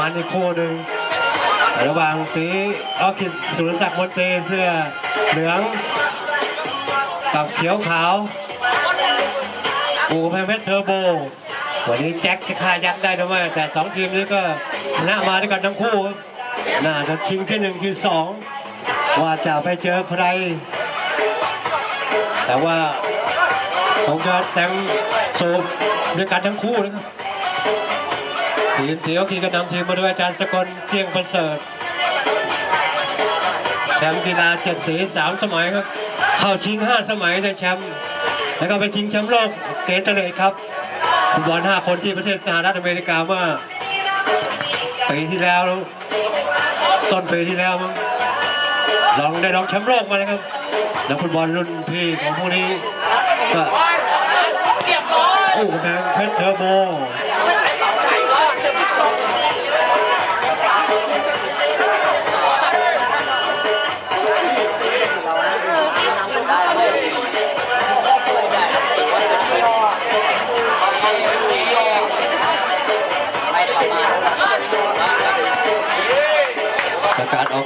มันอีกคู่หนึ่งระหว่างสีออคิดสุรศักดิ์มนตรีเสื้อเหลือง กับเขียวขาวปูกำแพงเพชรเทอร์โบ วันนี้แจ็คจะฆ่ายักษ์ได้หรือไม่แต่สองทีมนี้ก็ชนะมาด้วยกันทั้งคู่ น่าจะชิงที่หนึ่งที่สองว่าจะไปเจอใคร แต่ว่าคงจะเต็มสูบด้วยกันทั้งคู่นะครับ ทีมสีออคีก็นำทีมมาด้วยอาจารย์สกลเที่ยงประเสริฐแชมป์กีฬาเจ็ดสีสามสมัยครับ เข้าชิงห้าสมัยได้แชมป์แล้วก็ไปชิงแชมป์โลกเกตเตเลตครับฟุตบอลห้าคนที่ประเทศสหรัฐอเมริกาเมื่อปีที่แล้วต้นปีที่แล้วมั้งลองได้ลองแชมป์โลกมาแล้วครับนักฟุตบอลรุ่นพี่ของพวกนี้ก็โอ้กำแพงเพชรเทอร์โบ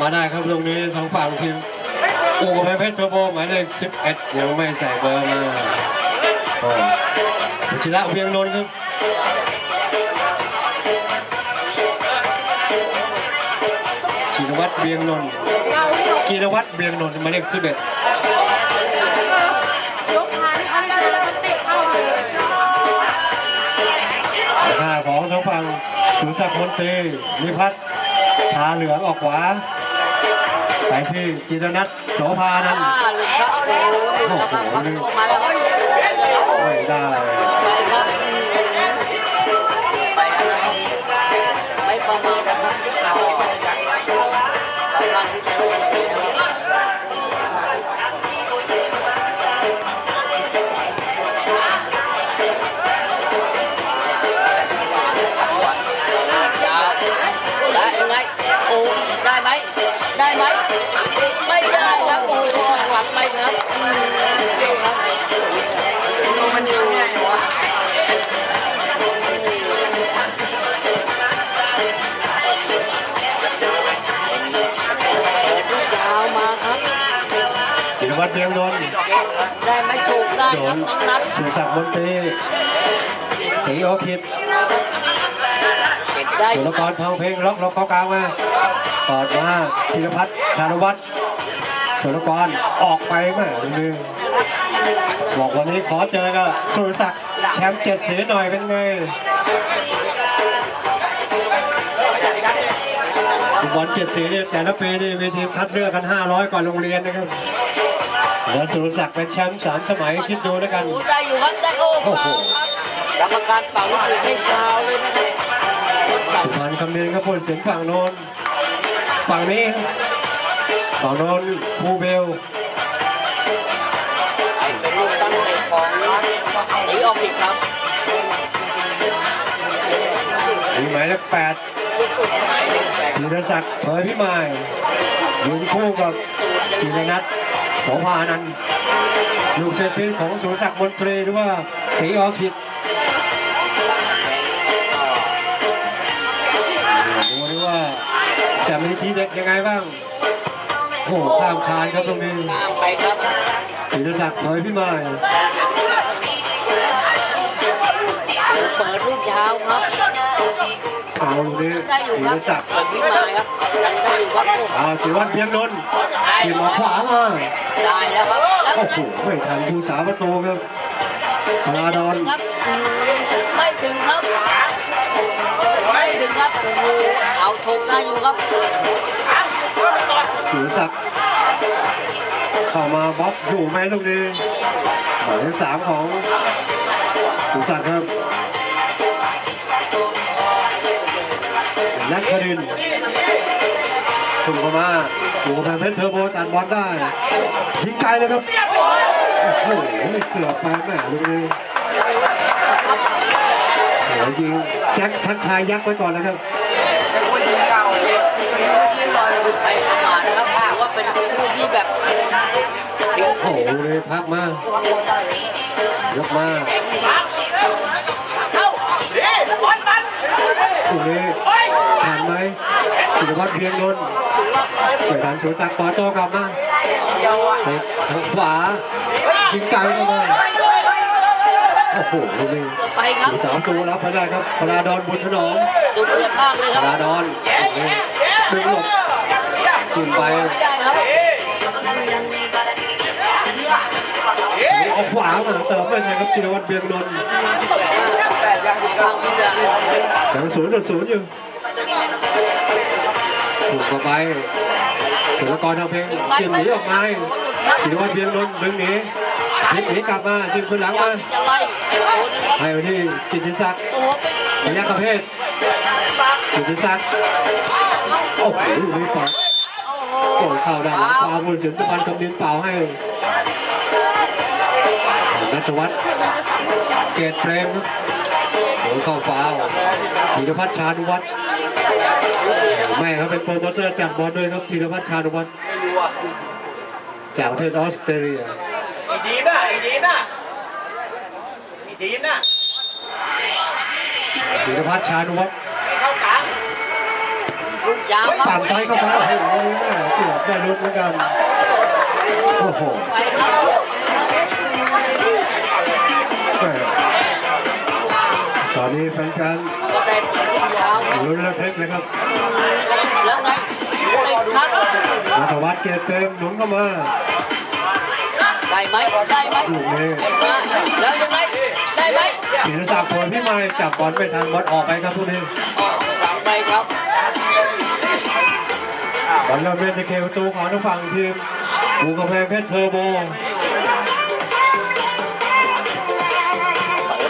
มาได้ครับตรงนี้สองฝั่งทีมอูกำแพงเพชรเทอร์โบหมายเลข11ยังไม่ใส่เบอร์มาโอชิระเวียงนนท์ครับกีรวัตรเวียงนนท์กีรวัตรเวียงนนท์หมายเลข11ยกพันเอาเลยแล้วติดเข้าเลยหน้าของทางฝั่งสุรศักมนตรีนิพัฒน์ทาเหลืองออกขวา ไปที่จิตรนัทโสภานั้นอ่าหลุดครับโอ้โหแล้วครับพักตัวมาแล้วครับไม่ได้ มันยังไงวะลูกยาวมาครับจิรวัตรเวียงนนท์ได้ไหมถูกได้โดครับนน้องนัทสุรศักดิ์มนตรีตีโอคิดเก็บได้สุรกรทองเพลงล็อกล็อกเข้ากลางมาปอดมาศิรพัฒน์ชาญวัฒน์สุรกรออกไปแม่ลืม บอกวันนี้ขอเจอกับสุรศักดิ์แชมป์เจ็ดสีหน่อยเป็นไงฟุตบอลเจ็ดสีเนี่ยแต่ละปีนี่มีทีมคัดเลือกกัน 500 กว่าโรงเรียนนะครับแล้วสุรศักดิ์เป็นแชมป์สามสมัยคิดดูแล้วกันโอ้ได้อยู่ครับได้โอ้ฟาวครับกรรมการเป่าลูกศิษย์ให้ฟาวเลยนะครับสุพรรณคำนึงก็พูดเสียงฝั่งโน้นฝั่งนี้ฝั่งโน้นภูเบล เป็นลูกตั้งเตะของหนีออกผิดครับมีหมายเลขแปดจิรศักดิ์เผยพิมายยืนคู่กับจิรนัทโสภานันท์ลูกเซตพิษของสุรศักดิ์มนตรีหรือว่าสีออคิดดูดิว่าจะมีทีเด็ดยังไงบ้างโอ้โหข้ามคานครับตรงนี้ตามไปครับ จิรศักดิ์เผยพิมายเปิดลูกยาวครับเอาลูกนี้ได้อยู่จิครับรศักดิ์เปิดขึ้นมาครับยังได้อยู่ครับเอาจิรวัตรเพียงนนท์ทีมมาขวามาได้แล้วครับแล้วโอ้โหไม่ทันผู้สาประตูครับพลาดอนครับอืมไม่ถึงครับไม่ถึงครับโอ้โหเอาถูกได้อยู่ครับสุรศักดิ์ เข้ามาบล็อกอยู่ไหมลูกนี้หมายเลขสามของสุรศักครับนักครินทร์คุณเข้ามาดูกแพงเพชรเทอร์โบตัดบอลได้ยิงไกลเลยครับโอ้โหเกือบไปแม่ลูกนี้โอ้โหยิงแจ็คทักทายยักษ์ไว้ก่อนนะครับ เก่าที่ลอยบุกไปมานะครับถือว่าเป็นผู้ที่แบบโอ้โหเลยพักมากยกมากถูกเลยผ่านไหมสิริวัฒน์เพียงนนท์เกิดฐานสูนศักดิ์ปอโต้กลับมาทางขวายิงไกลเามา โอ้โหลูกนี้ไปครับสามตัวรับไปได้ครับพลาดอนบุญถนอมดูเดือดมากเลยคพรับลาดอนดึงหลบจิ้มไปไม่ได้ครับเอาขวามาเติมไม่ใช่ครับจิรวัตรเพียงนนท์ทางที่จะยังศูนย์ต่อศูนย์อยู่ถูกเข้าไปสุรกรทำเพลงเกียมหนีออกมาจิรวัตรเพียงนนท์ดึงหนี พลิกหนีกลับมาจิ้มขึ้นหลังอยากมาที่จะไล่โอ้โหนะครับให้ไปที่กิตติศักดิ์โอ้โหพยัคฆเพศกิตติศักดิ์โอ้โหนี่ฝาโอ้โหโอ้ยเข้าได้หลังปาบุญศิลป์สุพรรณคำนินเป่าให้นัทวัฒน์เกตเปรมครับโอ้ยเข้าฟาวธีรพัฒน์ชานุวัฒน์แม่เขาเป็นโปรโมเตอร์จัดบอลด้วยครับธีรพัฒน์ชานุวัฒน์จากประเทศออสเตรเลีย อีกทีมน่ะอีกทีมน่ะอีกทีมน่ะธีรพัฒน์ชานุวัฒน์เข้ากลางลูกยาวครับปั่นซ้ายเข้ามาโอ้โหแม่เกือบได้ลุ้นเหมือนกันโอ้โหไปครับแม่ตอนนี้แฟนก็ได้ลูกยาวครับๆลุ้นระทึกเลยครับแล้วไงติดครับนัทวัฒน์เกตเปรมหนุนเข้ามา ได้ไหมได้ไหมลูกนี้มาแล้วยังไงได้ไหมศิลศักดิ์ผลพี่ไม้จับบอลไม่ทันบอลออกไปครับทุกนี้ออกหลังไปครับบอลเริ่มเล่นจะเคประตูของทางฝั่งทีมบูกำแพงเพชรเทอร์โบ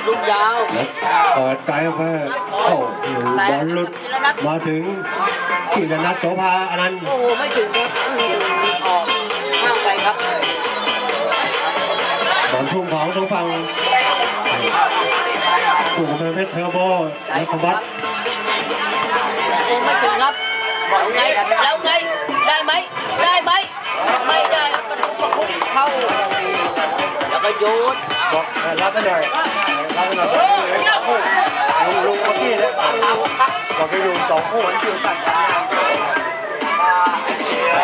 ลูกยาวเปิดไกลออกมาโอ้โหบอลหลุดมาถึงจิรนัทโสภาอนันต์โอ้โหไม่ถึงครับอืมออกข้างไปครับ บอลทุ่มของทางฝั่งบูกำแพงเพชรเทอร์โบนัทวัฒน์โอ้ไม่ถึงครับแล้วไงแล้วไงได้ไหมได้ไหมไม่ได้ครับประตูประคุกเข้าแล้วก็โยนบอกรับไปหน่อยรับไปหน่อยลุงลุงเมื่อกี้เลยบอกไปลุงสองคู่ที่อยู่ต่างกัน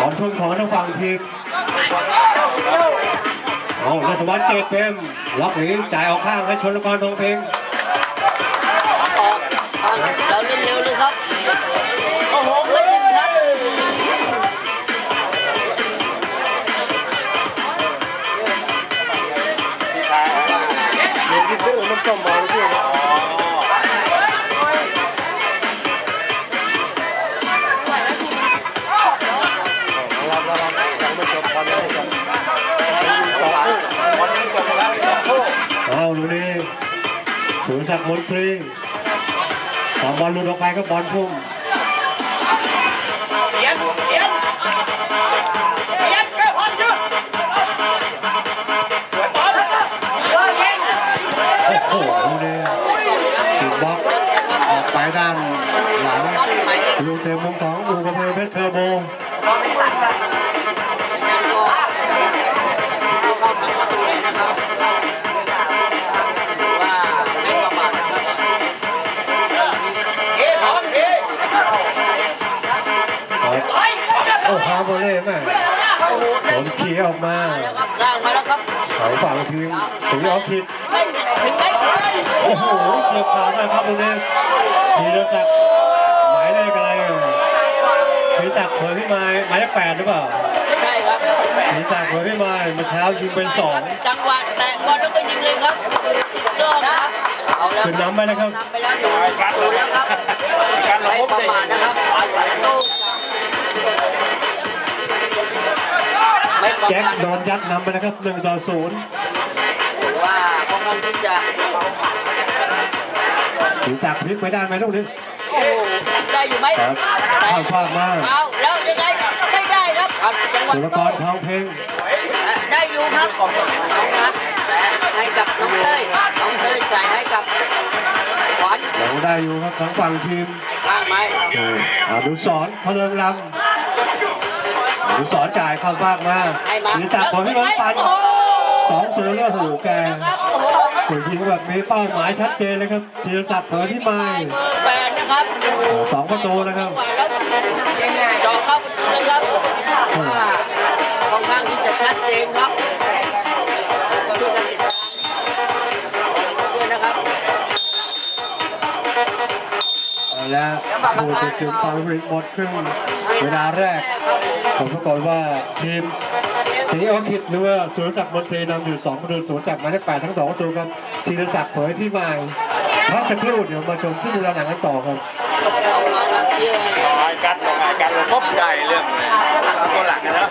บอลทุ่มของทางฝั่งทีม เอานัทวัฒน์เกตเปมล็อกหนีจ่ายออกข้างให้ชนลกรทองเพลงออกทางแล้วเล่นเร็วเลยครับ โอ้โหไม่ถึงครับเรียนที่ตู้น้ำส้มบอลที่ มนตรีตอบอลหลุดออกไปก็บอลพุ่งเอียนเอียนเอียนแค่พอยืดสวยบอลเลิกยิงโอ้โหดูนี่ติดบล็อกออกไปด้านหลังลูกเตะมุมของอูกำแพเพชรเทอร์โบ ออกมาร่างมาแล้วครับของฝั่งทีมถึงออฟคิดไม่ถึงไหมโอ้โหเฉียบขาดมากครับตรงนี้ธีรศักดิ์หมายเลขอะไรธีรศักดิ์เผยพี่ไม้หมายเลขแปดหรือเปล่าใช่ครับธีรศักดิ์เผยพี่ไม้เมื่อเช้ายิงเป็นสองจังหวะแตะบอลแล้วก็ยิงเลยครับโดนครับเอาแล้วขึ้นนำไปแล้วครับนำไปแล้วดูแล้วครับไม่ประมาทนะครับอาศัยตู้ไม่ประ แจ็คมาทโดนยัดนำไปแล้วครับหนึ่งต่อศูนย์ถือว่าค่อนข้างที่จะธีรศักดิ์พลิกไปได้ไหมลูกนี้โอ้โหได้อยู่ไหมครับเข้าฟากมากเอาแล้วยังไงไม่ได้ครับขัดจังหวะสุรกโต้รทองเพ่งได้อยู่ครับน้องนัทแต่ให้กับน้องเต้ยน้องเต้ยจ่ายให้กับขวัญยังได้อยู่ครับทั้งฝั่งทีมข้างไหมเอออนุสรณ์พลังลำ อนุสรณ์จ่ายเข้าฟากมาให้มาธีรศักดิ์ผลพี่มันปันโอ้โหสองศูนย์ก็ถูกแกนะครับโอ้โหถูกยิงแบบมีเป้าหมายชัดเจนเลยครับธีรศักดิ์เผยพี่ไม้เบอร์แปดนะครับสองประตูนะครับจอเข้าประตูเลยครับค่อนข้างที่จะชัดเจนครับ และผู้ตัดสินฟาวริกหมดครึ่งเวลาแรกผลปรากฏว่าทีมทีนี้โอคิดหรือว่าสุรศักดิ์มนตรีนำอยู่2ประตูศูนย์จากหมายเลขแปดทั้งสองประตูครับธีรศักดิ์เผยพี่มายพักสักครู่เดี๋ยวมาชมที่ดูแลหนังกันต่อครับเอามาครับเชียร์ไอ้กัดไอ้กัดเราพบใหญ่เรื่องเอาตัวหลังกันแล้ว